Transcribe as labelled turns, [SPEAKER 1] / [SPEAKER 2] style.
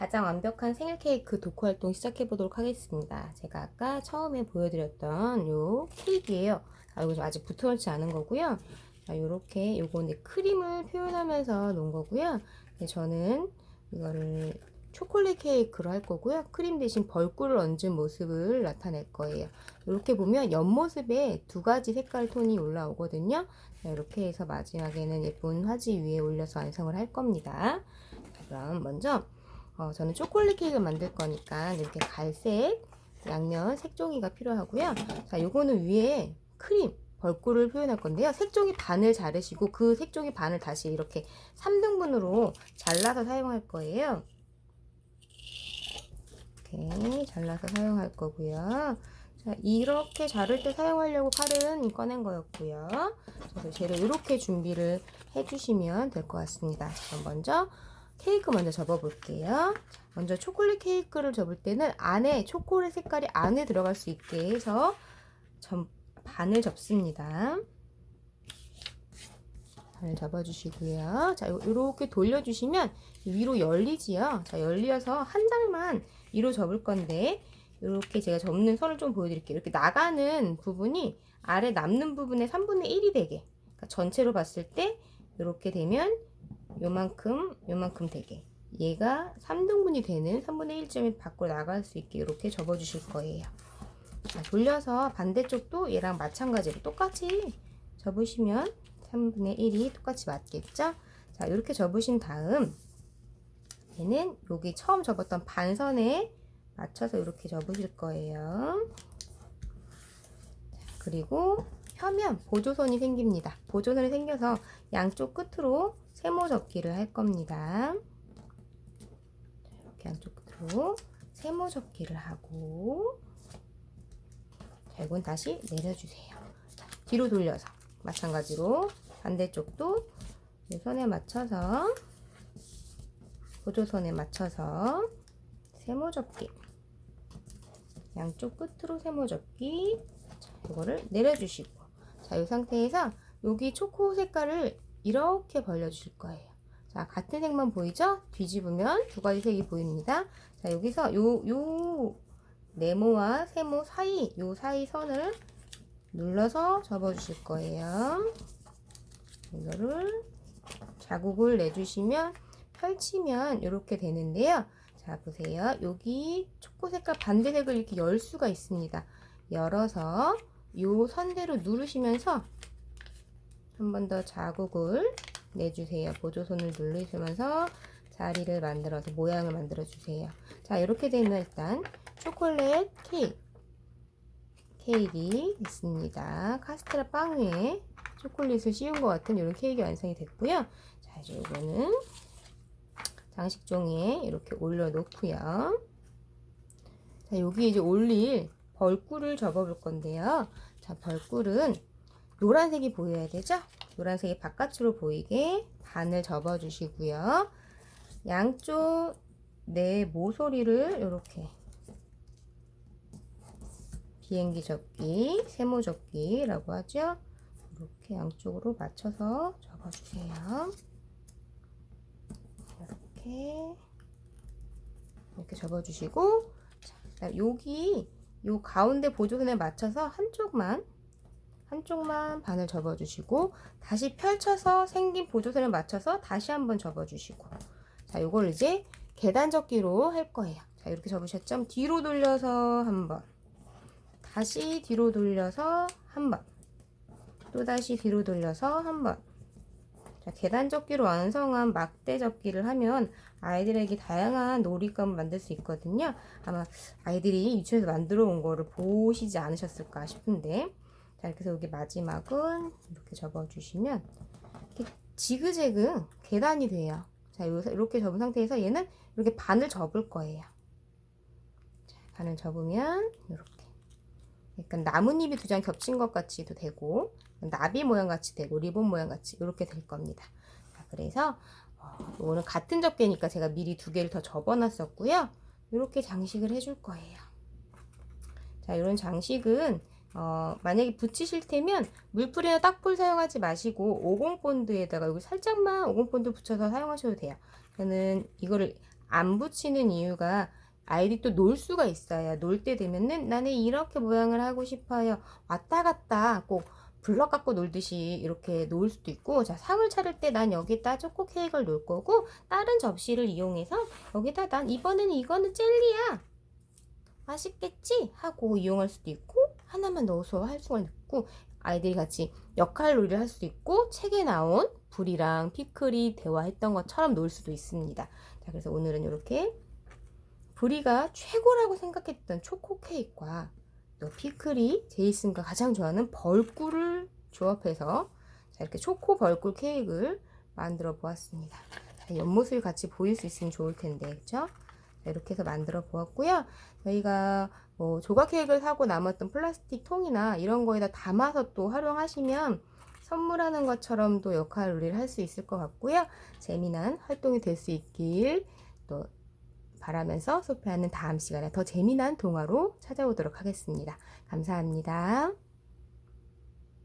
[SPEAKER 1] 가장 완벽한 생일 케이크 도크 활동 시작해 보도록 하겠습니다. 제가 아까 처음에 보여드렸던 요 케이크예요. 아, 이거 좀 아직 붙어놓지 않은 거고요. 자, 요렇게 요거 는 크림을 표현하면서 놓은 거고요. 네, 저는 이거를 초콜릿 케이크로 할 거고요. 크림 대신 벌꿀을 얹은 모습을 나타낼 거예요. 이렇게 보면 옆모습에 두 가지 색깔 톤이 올라오거든요. 자, 이렇게 해서 마지막에는 예쁜 화지 위에 올려서 완성을 할 겁니다. 자, 그럼 먼저 어, 저는 초콜릿 케이크를 만들 거니까 이렇게 갈색 양면 색종이가 필요하고요. 자, 요거는 위에 크림 벌꿀을 표현할 건데요. 색종이 반을 자르시고 그 색종이 반을 다시 이렇게 3등분으로 잘라서 사용할 거예요. 이렇게 잘라서 사용할 거고요. 자, 이렇게 자를 때 사용하려고 칼은 꺼낸 거였고요. 그래서 재료 이렇게 준비를 해주시면 될 것 같습니다. 먼저 케이크 먼저 접어볼게요. 먼저 초콜릿 케이크를 접을 때는 안에 초콜릿 색깔이 안에 들어갈 수 있게 해서 전 반을 접습니다. 반을 접어주시고요. 자, 이렇게 돌려주시면 위로 열리지요. 자, 열려서 한 장만 위로 접을 건데 이렇게 제가 접는 선을 좀 보여드릴게요. 이렇게 나가는 부분이 아래 남는 부분의 3분의 1이 되게 그러니까 전체로 봤을 때 이렇게 되면 요만큼 요만큼 되게 얘가 3등분이 되는 3분의 1점이 밖으로 나갈 수 있게 이렇게 접어 주실 거예요. 자, 돌려서 반대쪽도 얘랑 마찬가지로 똑같이 접으시면 3분의 1이 똑같이 맞겠죠? 자, 이렇게 접으신 다음 얘는 여기 처음 접었던 반선에 맞춰서 이렇게 접으실 거예요. 자, 그리고 펴면 보조선이 생깁니다. 보조선이 생겨서 양쪽 끝으로 세모 접기를 할 겁니다. 이렇게 양쪽 끝으로 세모 접기를 하고 자, 이건 다시 내려주세요. 자, 뒤로 돌려서 마찬가지로 반대쪽도 이 선에 맞춰서 보조선에 맞춰서 세모 접기 양쪽 끝으로 세모 접기 자, 이거를 내려주시고 자, 이 상태에서 여기 초코 색깔을 이렇게 벌려주실 거예요. 자, 같은 색만 보이죠? 뒤집으면 두 가지 색이 보입니다. 자, 여기서 요, 요, 네모와 세모 사이, 요 사이 선을 눌러서 접어주실 거예요. 이거를 자국을 내주시면 펼치면 이렇게 되는데요. 자, 보세요. 여기 초코 색깔 반대색을 이렇게 열 수가 있습니다. 열어서 요 선대로 누르시면서 한 번 더 자국을 내주세요. 보조선을 누르시면서 자리를 만들어서 모양을 만들어 주세요. 자, 이렇게 되면 일단 초콜릿 케이크 케이크 있습니다. 카스테라 빵 위에 초콜릿을 씌운 것 같은 이런 케이크 완성이 됐고요. 자, 이제 이거는 장식 종이에 이렇게 올려 놓고요. 자, 여기 이제 올릴 벌꿀을 접어볼 건데요. 자, 벌꿀은 노란색이 보여야 되죠? 노란색이 바깥으로 보이게 반을 접어주시고요. 양쪽 내 모서리를 이렇게 비행기 접기, 세모 접기라고 하죠. 이렇게 양쪽으로 맞춰서 접어주세요. 이렇게 이렇게 접어주시고 자, 여기 요 가운데 보조선에 맞춰서 한쪽만 한쪽만 반을 접어주시고 다시 펼쳐서 생긴 보조선에 맞춰서 다시 한번 접어주시고. 자 요걸 이제 계단 접기로 할 거예요. 자 이렇게 접으셨죠? 뒤로 돌려서 한번. 다시 뒤로 돌려서 한번. 또 다시 뒤로 돌려서 한번 자, 계단 접기로 완성한 막대 접기를 하면 아이들에게 다양한 놀이감을 만들 수 있거든요. 아마 아이들이 유치원에서 만들어 온 거를 보시지 않으셨을까 싶은데 자, 이렇게 해서 여기 마지막은 이렇게 접어주시면 이렇게 지그재그 계단이 돼요. 자, 이렇게 접은 상태에서 얘는 이렇게 반을 접을 거예요. 자, 반을 접으면 이렇게 약간 나뭇잎이 두 장 겹친 것 같이도 되고 나비 모양 같이 되고 리본 모양 같이 이렇게 될 겁니다. 자, 그래서 어, 오늘 같은 접게니까 제가 미리 두 개를 더 접어놨었고요. 이렇게 장식을 해줄 거예요. 자, 이런 장식은 어, 만약에 붙이실 테면 물풀이나 딱풀 사용하지 마시고 오공 본드에다가 여기 살짝만 오공 본드 붙여서 사용하셔도 돼요. 저는 이거를 안 붙이는 이유가 아이들이 또 놀 수가 있어요. 놀 때 되면은 나는 이렇게 모양을 하고 싶어요. 왔다 갔다 꼭 블럭 갖고 놀듯이 이렇게 놓을 수도 있고 자 상을 차릴 때 난 여기다 초코 케이크를 놓을 거고 다른 접시를 이용해서 여기다 난 이번에는 이거는 젤리야 맛있겠지 하고 이용할 수도 있고 하나만 넣어서 할 수가 있고 아이들이 같이 역할 놀이를 할 수도 있고 책에 나온 불이랑 피클이 대화했던 것처럼 놀 수도 있습니다. 자 그래서 오늘은 이렇게 불이가 최고라고 생각했던 초코 케이크와 또 피클이 제이슨과 가장 좋아하는 벌꿀을 조합해서 자, 이렇게 초코 벌꿀 케이크를 만들어 보았습니다. 자, 옆모습이 같이 보일 수 있으면 좋을 텐데, 그렇죠? 이렇게 해서 만들어 보았고요. 저희가 뭐 조각 케이크를 사고 남았던 플라스틱 통이나 이런 거에다 담아서 또 활용하시면 선물하는 것처럼도 역할 놀이를 할수 있을 것 같고요. 재미난 활동이 될 수 있길 또 바라면서 소피하는 다음 시간에 더 재미난 동화로 찾아오도록 하겠습니다. 감사합니다.